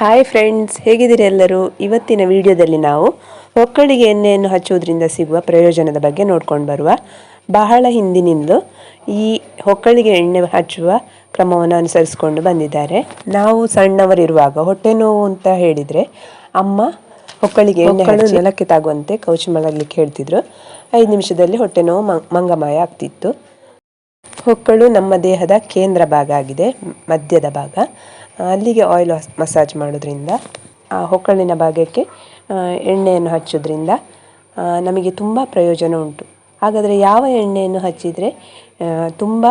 Hi friends ಹೇಗಿದ್ದೀರಿ ಎಲ್ಲರೂ? ಇವತ್ತಿನ ವಿಡಿಯೋದಲ್ಲಿ ನಾವು ಹೊಕ್ಕಳಿಗೆ ಎಣ್ಣೆಯನ್ನು ಹಚ್ಚುವುದರಿಂದ ಸಿಗುವ ಪ್ರಯೋಜನದ ಬಗ್ಗೆ ನೋಡ್ಕೊಂಡು ಬರುವ ಬಹಳ ಹಿಂದಿನಿಂದಲೂ ಈ ಹೊಕ್ಕಳಿಗೆ ಎಣ್ಣೆ ಹಚ್ಚುವ ಕ್ರಮವನ್ನು ಅನುಸರಿಸಿಕೊಂಡು ಬಂದಿದ್ದಾರೆ. ನಾವು ಸಣ್ಣವರಿರುವಾಗ ಹೊಟ್ಟೆ ನೋವು ಅಂತ ಹೇಳಿದರೆ ಅಮ್ಮ ಹೊಕ್ಕಳಿಗೆ ಎಣ್ಣೆ ಹಚ್ಚಿ ನೆಲಕ್ಕೆ ತಾಗುವಂತೆ ಕೌಚಿ ಮಲಗಲಿಕ್ಕೆ ಹೇಳ್ತಿದ್ರು. ಐದು ನಿಮಿಷದಲ್ಲಿ ಹೊಟ್ಟೆ ನೋವು ಮಂಗಮಾಯ ಆಗ್ತಿತ್ತು. ಹೊಕ್ಕಳು ನಮ್ಮ ದೇಹದ ಕೇಂದ್ರ ಭಾಗ ಆಗಿದೆ ಮಧ್ಯದ ಭಾಗ. ಅಲ್ಲಿಗೆ ಆಯಿಲ್ ಮಸಾಜ್ ಮಾಡೋದ್ರಿಂದ, ಆ ಹೊಕ್ಕಳಿನ ಭಾಗಕ್ಕೆ ಎಣ್ಣೆಯನ್ನು ಹಚ್ಚೋದ್ರಿಂದ ನಮಗೆ ತುಂಬ ಪ್ರಯೋಜನ ಉಂಟು. ಹಾಗಾದರೆ ಯಾವ ಎಣ್ಣೆಯನ್ನು ಹಚ್ಚಿದರೆ ತುಂಬ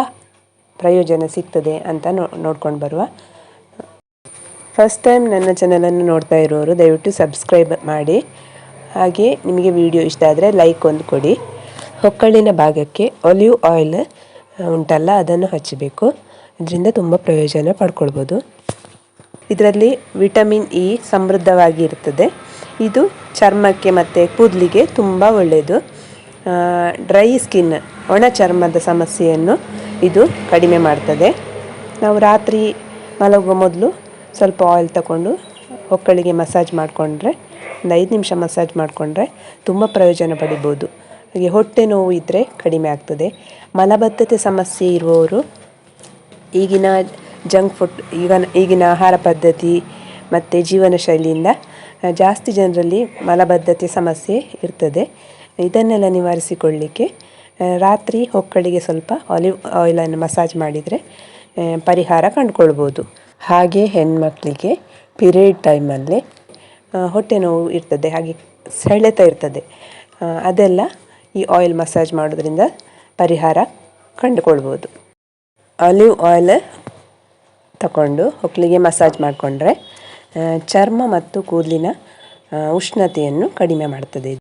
ಪ್ರಯೋಜನ ಸಿಗ್ತದೆ ಅಂತ ನೋ, ನೋಡ್ಕೊಂಡು ಬರುವ. ಫಸ್ಟ್ ಟೈಮ್ ನನ್ನ ಚಾನಲನ್ನು ನೋಡ್ತಾ ಇರೋರು, ದಯವಿಟ್ಟು ಸಬ್ಸ್ಕ್ರೈಬ್ ಮಾಡಿ. ಹಾಗೆ ನಿಮಗೆ ವಿಡಿಯೋ ಇಷ್ಟ ಆದರೆ ಲೈಕ್ ಒಂದು ಕೊಡಿ. ಹೊಕ್ಕಳಿನ ಭಾಗಕ್ಕೆ ಒಲಿವ್ ಆಯಿಲ್ ಉಂಟಲ್ಲ, ಅದನ್ನು ಹಚ್ಚಬೇಕು ಇದರಿಂದ ತುಂಬ ಪ್ರಯೋಜನ ಪಡ್ಕೊಳ್ಬೋದು. ಇದರಲ್ಲಿ ವಿಟಮಿನ್ ಇ ಸಮೃದ್ಧವಾಗಿ ಇರ್ತದೆ ಇದು ಚರ್ಮಕ್ಕೆ ಮತ್ತು ಕೂದಲಿಗೆ ತುಂಬ ಒಳ್ಳೆಯದು. ಡ್ರೈ ಸ್ಕಿನ್, ಒಣ ಚರ್ಮದ ಸಮಸ್ಯೆಯನ್ನು ಇದು ಕಡಿಮೆ ಮಾಡ್ತದೆ. ನಾವು ರಾತ್ರಿ ಮಲಗುವ ಮೊದಲು ಸ್ವಲ್ಪ ಆಯಿಲ್ ತಗೊಂಡು ಒಕ್ಕಳಿಗೆ ಮಸಾಜ್ ಮಾಡಿಕೊಂಡ್ರೆ, ಒಂದು ಐದು ನಿಮಿಷ ಮಸಾಜ್ ಮಾಡಿಕೊಂಡ್ರೆ ತುಂಬ ಪ್ರಯೋಜನ ಪಡಿಬೋದು. ಹಾಗೆ ಹೊಟ್ಟೆ ನೋವು ಇದ್ದರೆ ಕಡಿಮೆ ಆಗ್ತದೆ. ಮಲಬದ್ಧತೆ ಸಮಸ್ಯೆ ಇರುವವರು ಈಗಿನ ಜಂಕ್ ಫುಡ್, ಈಗ ಈಗಿನ ಆಹಾರ ಪದ್ಧತಿ ಮತ್ತು ಜೀವನ ಶೈಲಿಯಿಂದ ಜಾಸ್ತಿ ಜನರಲ್ಲಿ ಮಲಬದ್ಧತೆ ಸಮಸ್ಯೆ ಇರ್ತದೆ. ಇದನ್ನೆಲ್ಲ ನಿವಾರಿಸಿಕೊಳ್ಳಿಕ್ಕೆ ರಾತ್ರಿ ಹೊಕ್ಕಳಿಗೆ ಸ್ವಲ್ಪ ಆಲಿವ್ ಆಯಿಲನ್ನು ಮಸಾಜ್ ಮಾಡಿದರೆ ಪರಿಹಾರ ಕಂಡುಕೊಳ್ಬೋದು. ಹಾಗೆ ಹೆಣ್ಮಕ್ಳಿಗೆ ಪಿರಿಯಡ್ ಟೈಮಲ್ಲಿ ಹೊಟ್ಟೆ ನೋವು ಇರ್ತದೆ, ಹಾಗೆ ಸೆಳೆತ ಇರ್ತದೆ. ಅದೆಲ್ಲ ಈ ಆಯಿಲ್ ಮಸಾಜ್ ಮಾಡೋದ್ರಿಂದ ಪರಿಹಾರ ಕಂಡುಕೊಳ್ಬೋದು. ಆಲಿವ್ ಆಯಿಲ್ ತಗೊಂಡು ಹೊಕ್ಕಳಿಗೆ ಮಸಾಜ್ ಮಾಡಿಕೊಂಡ್ರೆ ಚರ್ಮ ಮತ್ತು ಕೂದಲಿನ ಉಷ್ಣತೆಯನ್ನು ಕಡಿಮೆ ಮಾಡ್ತದೆ ಹಾಗೆಯೇ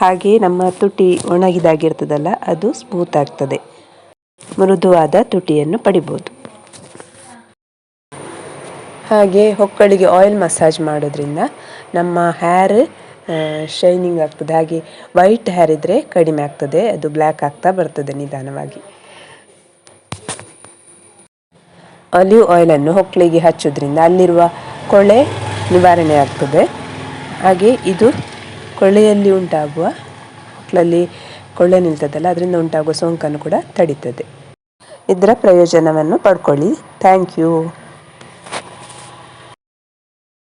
ಹಾಗೆ ನಮ್ಮ ತುಟಿ ಒಣಗಿದಾಗಿರ್ತದಲ್ಲ, ಅದು ಸ್ಮೂತ್ ಆಗ್ತದೆ. ಮೃದುವಾದ ತುಟಿಯನ್ನು ಪಡಿಬೋದು. ಹಾಗೆ ಹೊಕ್ಕಳಿಗೆ ಆಯಿಲ್ ಮಸಾಜ್ ಮಾಡೋದ್ರಿಂದ ನಮ್ಮ ಹೇರ್ ಶೈನಿಂಗ್ ಆಗ್ತದೆ. ಹಾಗೆ ವೈಟ್ ಹೇರ್ ಇದ್ದರೆ ಕಡಿಮೆ ಆಗ್ತದೆ. ಅದು ಬ್ಲ್ಯಾಕ್ ಆಗ್ತಾ ಬರ್ತದೆ ನಿಧಾನವಾಗಿ. ಆಲಿವ್ ಆಯಿಲನ್ನು ಹೊಕ್ಕಳಿಗೆ ಹಚ್ಚೋದ್ರಿಂದ ಅಲ್ಲಿರುವ ಕೊಳೆ ನಿವಾರಣೆ ಆಗ್ತದೆ. ಹಾಗೆ ಇದು ಕೊಳೆಯಲ್ಲಿ ಉಂಟಾಗುವ ಹೊಕ್ಕಳಲ್ಲಿ ಕೊಳೆ ನಿಲ್ತದಲ್ಲ, ಅದರಿಂದ ಉಂಟಾಗುವ ಸೋಂಕನ್ನು ಕೂಡ ತಡೀತದೆ. ಇದರ ಪ್ರಯೋಜನವನ್ನು ಪಡ್ಕೊಳ್ಳಿ. Thank you